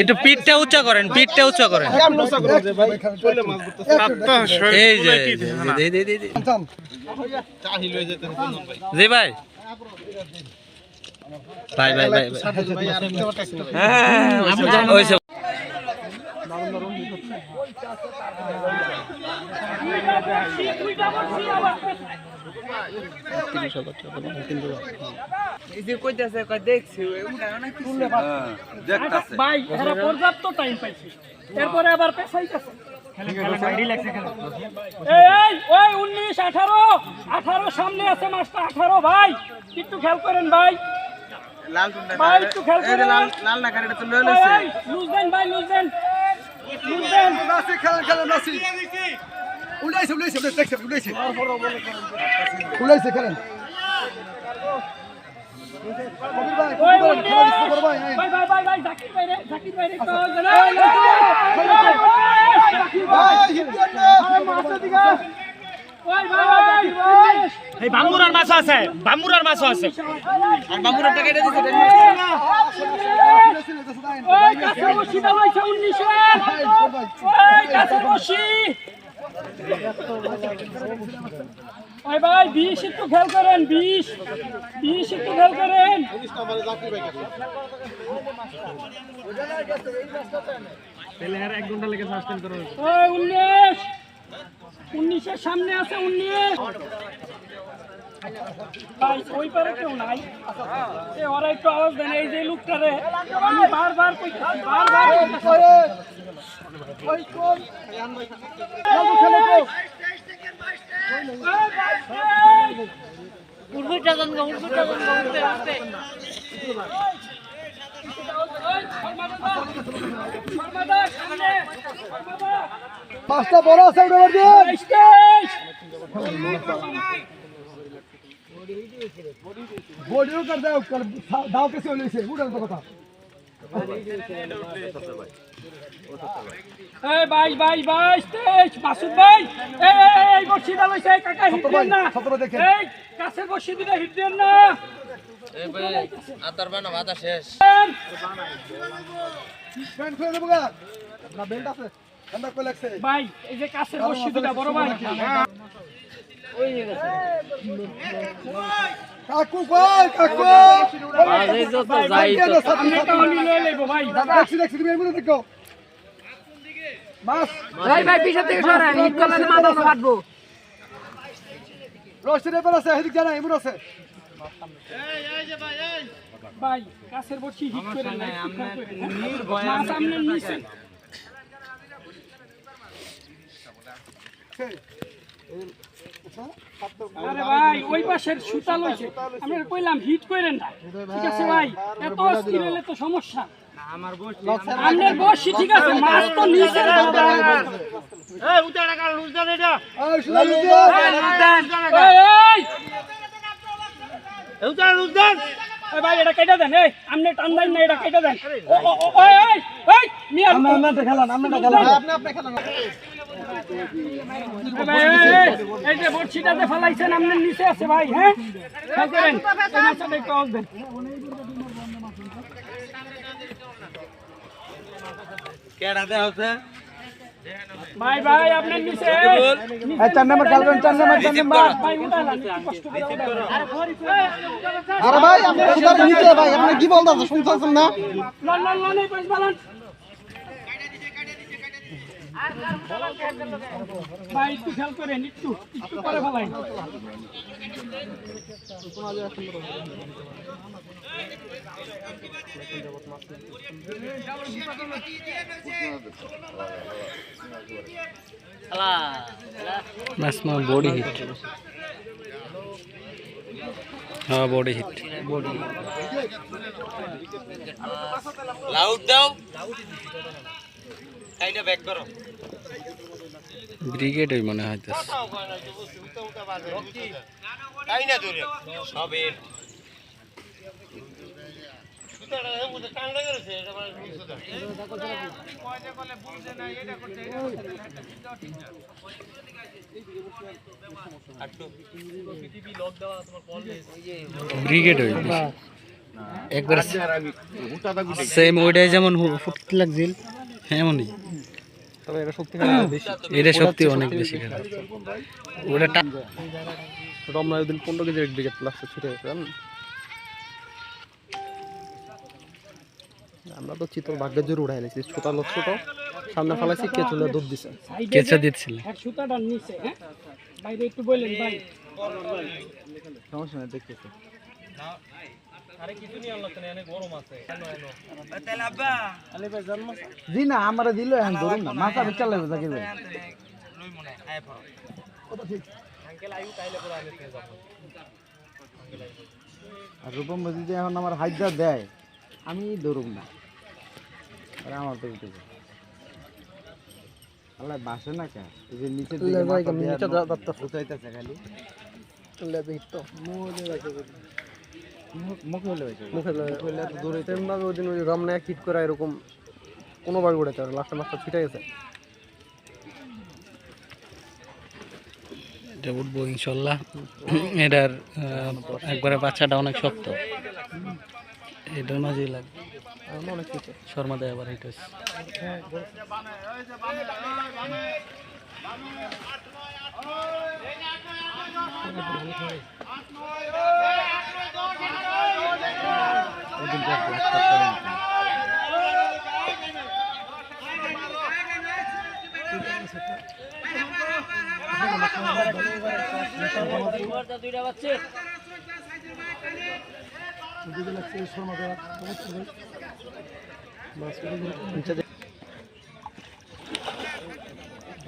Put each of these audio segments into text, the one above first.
একটু পিঠটা উঁচা করেন পিঠটা উঁচা করেন। এই যে। জি ভাই। ভাই ভাই ভাই ভাই। হ্যাঁ, ওইসব ভাই এরা পর্যাপ্ত টাইম পাইছে। এরপরে আবার পেছাইতেছে। ওই উনিশ আঠারো আঠারো সামনে আছে মাসটা আঠারো ভাই। একটু খেয়াল করেন ভাই। ভাই একটু খেয়াল করেন। এই, লুজ দেন ভাই লুজ দেন। লুজ দেন খেলেন ওই উনিশ ভাই ভাই ভাই ভাই জাকির ভাই রে জাকির ভাই রে একটু আওয়াজ দেন। এই, বাম্বুরার মাছ আছে বাম্বুরার মাছ আছে। ওই কাছে বসি দাঁড়াইছে উনিশে ওই কাছে বসি। ওই ভাই বিশ একটু খেয়াল করেন বিশ বিশ একটু খেয়াল করেন। উনিশ। উনিশের সামনে আছে উনিশ। ভাই ওই পারে কেউ নাই। ওরা একটু আওয়াজ দেন এই যে লোকটারে। আমি বারবার বারবার ওই, শর্মাদা, শর্মাদা, সামনে, শর্মাদা। পাঁচটা বড় আছে ওটা দিয়ে বডিও কর দাও দাও কেসে হইছে উড়ার কথা এই ভাই ভাই ভাই স্টেজ মাসুদ ভাই এই এই, এই, এই দা লইছে কাকা হিট দেন না। এই কাছে বসি দিলে হিট দেন না। আতার বানা মাথা শেষ। প্যান্ট খুলে দেবো গা। না বেল্ট আছে। ভাই এই যে কাছে বসি দিলা বড় ভাই। কাকু কই কাকু? ভাই আপনি একটা অনি লয়ে লইবো ভাই দেখছি দেখছি তুমি এর মধ্যে দেখো মাছ। ভাই ভাই পিছন থেকে সরান হিট করলে তো মাথা ফাটবো রসের এবার আছে এদিক জানা এমন আছে। ভাই কাছের বসি হিট করে না করেন, হ্যাঁ? মাছ সামনে নিচে আরে ভাই ওই পাশের সুতা লইছে। আমি কইলাম হিট কইরেন না। ঠিক আছে ভাই এত হলে তো সমস্যা। আপনার বসি ঠিক আছে মাছ তো নিচে এই উঠে টাকা লুজ দেন এটা। এই শুধু লুজ এই, এই এই উঠে লুজ দেন। এই ভাই এটা কেটে দেন এই। আপনি টান দেন না এটা কেটে দেন। ও, ও, ও, এই এই এই মিয়া। আমরা খেলাম আমরা খেলাম এই ভাই, এই, হ্যাঁ আরে ভাই আপনি কি বলতেছেন শুনতেছেন না ভাই একটু খেয়াল করেন একটু একটু করে ফেলাই my body hit. হ্যাঁ বডি হিট লাউড দাও ব্রিগেড ওই মনে হয়। ব্রিগেড ওই একবার সেম ওইটাই যেমন ফুটতে লাগছিল। এমনই। তবে এটা শক্তি বেশি। এটা শক্তি অনেক বেশি ওটা রমনা দিন পনেরো কেজি এক বিঘা প্লাস্টার ছুটে গেছে আমরা তো চিতল ভাগ্যের জোর উড়াই নিয়েছি ছোট লোক ছোট। সামনে ফেলাইছি কে চলে দুধ দিছে? কেঁচা দিচ্ছিল। নিচে হ্যাঁ? বাইরে একটু বললেন ভাই। সমস্যা নেই দেখতেছে। জি না আমারে দিল এখন ধরুন না। মাথা বিচার লাগবে জাকির ভাই। আর রূপম যদি এখন আমার হাইজা দেয়। আমি ধরুম না। আমার তো উঠে যায়। আল্লাহ বাসে না কে? এই যে নিচে দিকে মাথা দিয়ে উঠাইতেছে খালি। হলে হয়েছে মুখে দূরে তেমন ওই দিন ওই রমনা কিট করা এরকম কোনোভাবে উড়াতে পারে লাস্টে মাছটা ছিটে গেছে এটা উঠবো ইনশাল্লাহ এটার একবারে বাচ্চাটা অনেক শক্ত এটার মাঝেই লাগবে অনেক কিছু শর্মা দেয় আবার এটা দুইটা বাচ্চা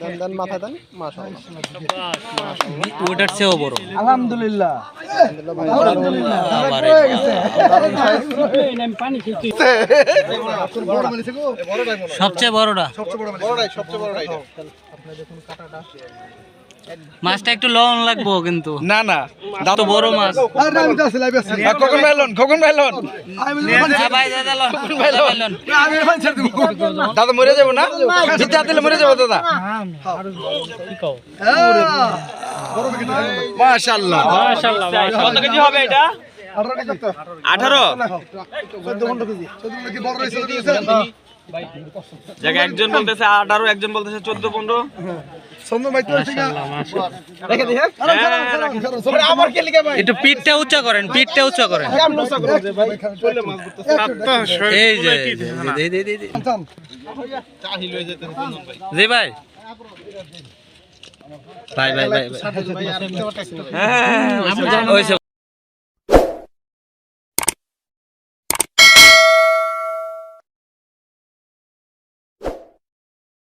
দেন দেন মাথায় দেন। ওটার চেয়েও বড়। আলহামদুলিল্লাহ। আবার আমি পানি খেতে সবচেয়ে বড়টা। মাছটা একটু লবণ লাগবো কিন্তু। না না। তো বড় মাছ। খোকন ভাইলন খোকন ভাইলন হ্যাঁ ভাই দাদা লন। দাদা ভাই লন। দাদা মরে যাব না? জিতে দিলে মরে যাব দাদা। মাশাআল্লাহ। কত কেজি হবে এটা? আঠারো জায়গা একজন বলতেছে আঠারো একজন বলতেছে চোদ্দ পনেরো আমার কে লিখে ভাই একটু পিঠটা উঁচা করেন পিঠটা উঁচা করেন এই যে দে দে দে দে। জি ভাই ভাই ভাই ভাই ভাই। ওইসব